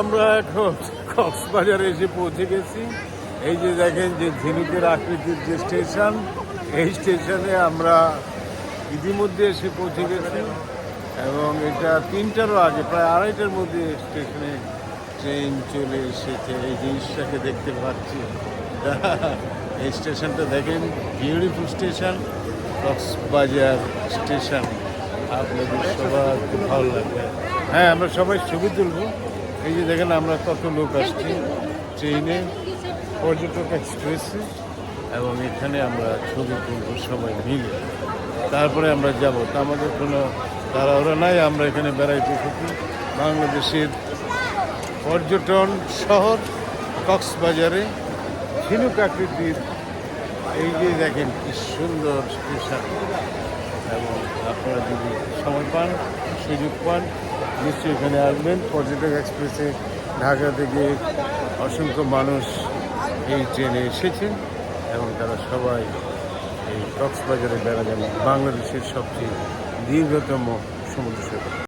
আমরা এখন কক্সবাজারে এসে পৌঁছে গেছি। এই যে দেখেন যে ঝিনুকের আকৃতির যে স্টেশন, এই স্টেশনে আমরা ইতিমধ্যে এসে পৌঁছে গেছি এবং এটা তিনটারও আগে, প্রায় আড়াইটার মধ্যে স্টেশনে ট্রেন চলে এসেছে। এই জিনিসটাকে দেখতে পাচ্ছি। এই স্টেশনটা দেখেন বিউটিফুল স্টেশন, কক্সবাজার স্টেশন। আপনাদের সবার খুব ভালো লাগবে। হ্যাঁ আমরা সবাই ছবি তুলবো। এই যে দেখেন, আমরা কত লোক আসছি ট্রেনে। পর্যটক এক্সপ্রেসে। এবং এখানে আমরা ছবি তুলবো সবাই মিলে। তারপরে আমরা যাব। তা আমাদের কোনো তাড়াহুড়া নাই, আমরা এখানে বেড়াইতে থাকি। বাংলাদেশের পর্যটন শহর কক্সবাজারে ঝিনুক আকৃতির। এই যে দেখেন, কি সুন্দর স্টেশন এবং আপনারা যদি সময় পান, সুযোগ পান নিশ্চয়ই এখানে আসবেন। পর্যটক এক্সপ্রেসে ঢাকা থেকে অসংখ্য মানুষ এই ট্রেনে এসেছেন এবং তারা সবাই এই কক্সবাজারে বেড়া যান বাংলাদেশের সবচেয়ে দীর্ঘতম সমুদ্র সৈকত।